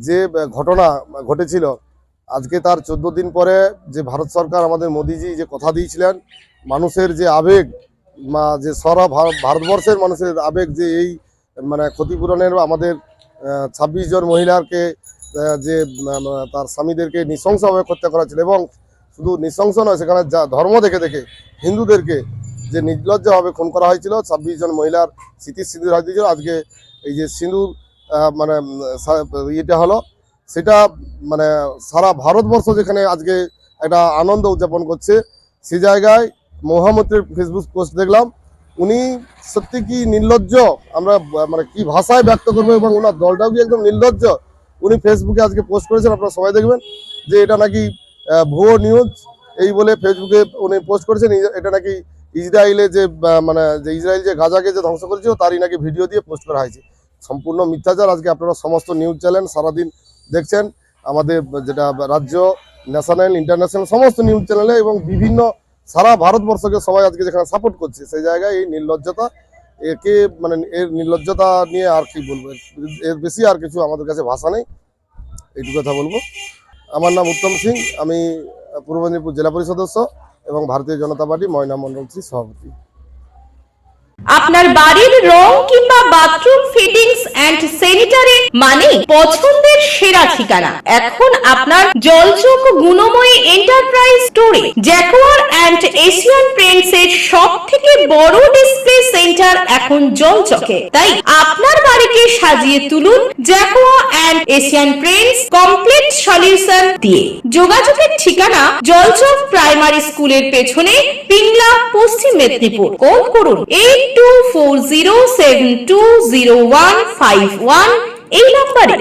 যে ঘটনা ঘটেছিল আজকে তার চোদ্দ দিন পরে যে ভারত সরকার আমাদের মোদিজি যে কথা দিয়েছিলেন মানুষের যে আবেগ যে সারা ভার- ভারতবর্ষের মানুষের আবেগ যে এই মানে ক্ষতিপূরণের আমাদের ছাব্বিশ জন মহিলাকে আহ, যে তার স্বামীদেরকে নৃশংসভাবে হত্যা করা ছিল এবং শুধু নৃশংস নয় সেখানে যা ধর্ম দেখে দেখে হিন্দুদেরকে যে নির্লজ্জভাবে খুন করা হয়েছিল ছাব্বিশ জন মহিলার স্মৃতি সিঁদুর হাত আজকে এই যে সিঁদুর মানে ইয়েটা হলো, সেটা মানে সারা ভারতবর্ষ যেখানে আজকে একটা আনন্দ উদযাপন করছে, সে জায়গায় মহামন্ত্রীর ফেসবুক পোস্ট দেখলাম, উনি সত্যি কি নির্লজ্জ, আমরা মানে কি ভাষায় ব্যক্ত করব এবং ওনার দলটাও কি একদম নির্লজ্জ, উনি ফেসবুকে আজকে পোস্ট করেছেন, আপনারা সবাই দেখবেন, যে এটা নাকি ভুয়ো নিউজ, এই বলে ফেসবুকে উনি পোস্ট করেছেন এটা নাকি ইসরায়েলে যে মানে যে ইসরায়েল যে গাজাকে যে ধ্বংস করেছিল, তারই নাকি ভিডিও দিয়ে পোস্ট করা হয়েছে। সম্পূর্ণ মিথ্যাচার। আজকে আপনারা সমস্ত নিউজ চ্যানেল সারাদিন দেখছেন। আমাদের যেটা রাজ্য, ন্যাশনাল, ইন্টারন্যাশনাল, সমস্ত নিউজ চ্যানেলে এবং বিভিন্ন সারা ভারতবর্ষকে সবাই আজকে যেখানে সাপোর্ট করছে, সেই জায়গায় এই নির্লজ্জতা, একে মানে এর নির্লজ্জতা নিয়ে আর কি বলব? এর- বেশি আর কিছু আমাদের কাছে ভাষা নেই। এইটুকু কথা বলব। আমার নাম উত্তম সিং, আমি পূর্ব মেদিনীপুর জেলা পরিষদ সদস্য এবং ভারতীয় জনতা পার্টি ময়না মন্ডল সভাপতি। আপনার বাড়ির রং কিংবা এন্ড স্যানিটারি মানে পছন্দের সেরা ঠিকানা। এখন আপনার জলচোখ গুণময়ী এন্টারপ্রাইজ স্টোরে জ্যাকোয়ার অ্যান্ড এশিয়ান পেন্টস এর সব থেকে বড় ডিসপ্লে সেন্টার এখন জলচকে। তাই আপনার বাড়িকে সাজিয়ে তুলুন Jaquar and Asian Paints complete solution দিয়ে। যোগাযোগের ঠিকানা জলচক প্রাইমারি স্কুলের পেছনে পিংলা, পশ্চিম মেদিনীপুর। কল করুন eight two four zero seven two zero one five one এই নম্বরে।